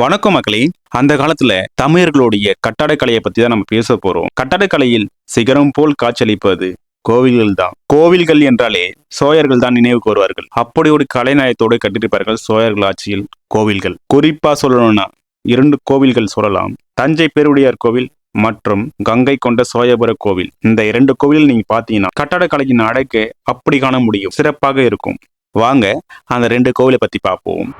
வணக்கம் மக்களே. அந்த காலத்துல தமிழர்களுடைய கட்டடக்கலையை பத்தி தான் நம்ம பேச போறோம். கட்டடக்கலையில் சிகரம் போல் காட்சியளிப்பது கோவில்கள் தான். கோவில்கள் என்றாலே சோயர்கள் தான் நினைவு கோருவார்கள் அப்படி ஒரு கலைநயத்தோடு கட்டியிருப்பார்கள் சோயர்கள் ஆட்சியில் கோவில்கள். குறிப்பா சொல்லணும்னா இரண்டு கோவில்கள் சொல்லலாம். தஞ்சை பெருவுடையார் கோவில் மற்றும் கங்கை கொண்ட சோயபுர கோவில். இந்த இரண்டு கோவில் நீங்க பாத்தீங்கன்னா கட்டடக்கலையின் அடைக்க அப்படி காண முடியும். சிறப்பாக இருக்கும். வாங்க அந்த ரெண்டு கோவிலை பத்தி பார்ப்போம்.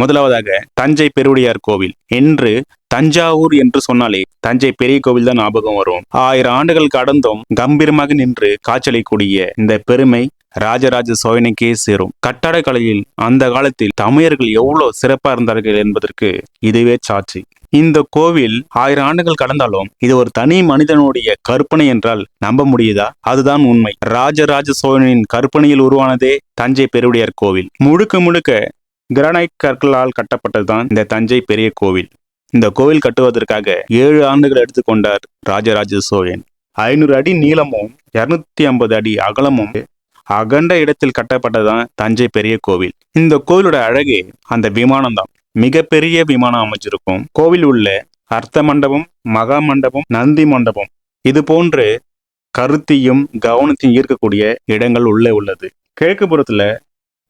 முதலாவதாக தஞ்சை பெருவுடையார் கோவில். என்று தஞ்சாவூர் என்று சொன்னாலே தஞ்சை பெரிய கோவில் தான் ஞாபகம் வரும். ஆயிரம் ஆண்டுகள் கடந்தும் கம்பீரமாக நின்று காய்ச்சலிக்கூடிய இந்த பெருமை ராஜராஜ சோழனுக்கே சேரும். கட்டடக்கலையில் அந்த காலத்தில் தமிழர்கள் எவ்வளவு சிறப்பா இருந்தார்கள் என்பதற்கு இதுவே சாட்சி. இந்த கோவில் ஆயிரம் ஆண்டுகள் கடந்தாலும் இது ஒரு தனி மனிதனுடைய கற்பனை என்றால் நம்ப முடியுதா? அதுதான் உண்மை. ராஜராஜ சோழனின் கற்பனையில் உருவானதே தஞ்சை பெருவுடையார் கோவில். முழுக்க முழுக்க கிரானைட் கற்களால் கட்டப்பட்டதுதான் இந்த தஞ்சை பெரிய கோவில். இந்த கோவில் கட்டுவதற்காக ஏழு ஆண்டுகள் எடுத்துக்கொண்டார் ராஜராஜ சோழன் ஐநூறு அடி நீளமும் இருநூத்தி ஐம்பது அடி அகலமும் அகண்ட இடத்தில் கட்டப்பட்டதுதான் தஞ்சை பெரிய கோவில். இந்த கோவிலோட அழகே அந்த விமானம் தான் மிகப்பெரிய விமானம் அமைச்சிருக்கும் கோவில் உள்ள அர்த்த மண்டபம் மகா மண்டபம் நந்தி மண்டபம். இது போன்று கருத்தையும் கவனத்தையும் ஈர்க்கக்கூடிய இடங்கள் உள்ளே உள்ளது. கிழக்கு புறத்துல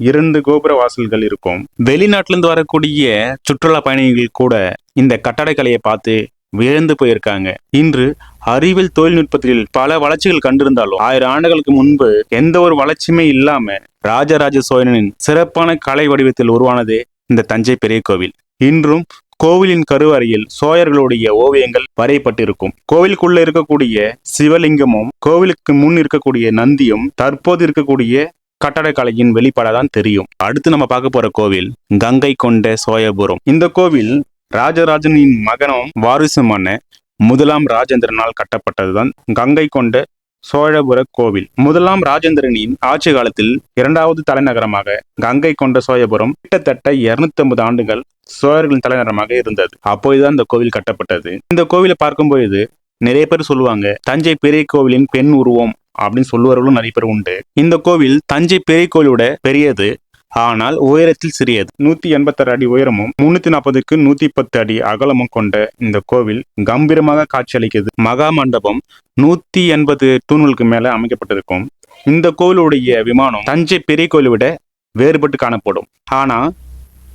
இரண்டு கோபுர வாசல்கள் இருக்கும். வெளிநாட்டிலிருந்து வரக்கூடிய சுற்றுலா பயணிகள் கூட இந்த கட்டடக்கலையை பார்த்து வியந்து போயிருக்காங்க. இன்று அறிவியல் தொழில்நுட்பத்தில் பல வளர்ச்சிகள் கண்டிருந்தாலும் ஆயிரம் ஆண்டுகளுக்கு முன்பு எந்த ஒரு வளர்ச்சியுமே இல்லாம ராஜராஜ சோழனின் சிறப்பான கலை வடிவத்தில் உருவானது இந்த தஞ்சை பெரிய கோவில். இன்றும் கோவிலின் கருவறையில் சோழர்களுடைய ஓவியங்கள் வரையப்பட்டிருக்கும். கோவிலுக்குள்ள இருக்கக்கூடிய சிவலிங்கமும் கோவிலுக்கு முன் இருக்கக்கூடிய நந்தியும் தற்போது இருக்கக்கூடிய கட்டடக்கலையின் வெளிப்பாடாதான் தெரியும். அடுத்து நம்ம பார்க்க போற கோவில் கங்கை கொண்ட சோயபுரம். இந்த கோவில் ராஜராஜனின் மகனும் வாரிசுமான முதலாம் ராஜேந்திரனால் கட்டப்பட்டதுதான் கங்கை கொண்ட சோழபுர கோவில். முதலாம் ராஜேந்திரனின் ஆட்சி காலத்தில் இரண்டாவது தலைநகரமாக கங்கை கொண்ட சோழபுரம் கிட்டத்தட்ட இருநூத்தி ஐம்பது ஆண்டுகள் சோழர்களின் தலைநகரமாக இருந்தது. அப்போதுதான் இந்த கோவில் கட்டப்பட்டது. இந்த கோவிலை பார்க்கும்போது நிறைய பேர் சொல்லுவாங்க தஞ்சை பெரிய கோவிலின் பெண் உருவம் அப்படின்னு சொல்லுவவர்களும் நிறைய பேர் உண்டு. இந்த கோவில் தஞ்சை பெரிய கோவிலோட பெரியது. ஆனால் உயரத்தில் சிறியது. நூத்தி எண்பத்தாறு அடி உயரமும் முன்னூத்தி நாற்பதுக்கு நூத்தி பத்து அடி அகலமும் கொண்ட இந்த கோவில் கம்பீரமாக காட்சியளிக்கிறது. மகா மண்டபம் நூத்தி எண்பது தூண்களுக்கு மேல அமைக்கப்பட்டிருக்கும். இந்த கோவிலுடைய விமானம் தஞ்சை பெரிய கோயிலை விட வேறுபட்டு காணப்படும். ஆனா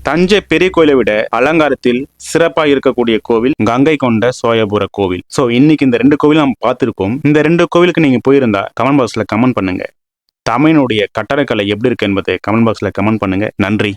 தஞ்சை பெரிய கோயிலை விட அலங்காரத்தில் சிறப்பாக இருக்கக்கூடிய கோவில் கங்கை கொண்ட சோயபுர கோவில். ஸோ இன்னைக்கு இந்த ரெண்டு கோவில் நம்ம பார்த்துருக்கோம் இந்த ரெண்டு கோவிலுக்கு நீங்கள் போயிருந்தா கமெண்ட் பாக்ஸில் கமெண்ட் பண்ணுங்க. தமிழனுடைய கட்டடக்கலை எப்படி இருக்கு என்பதை கமெண்ட் பாக்ஸில் கமெண்ட் பண்ணுங்க. நன்றி.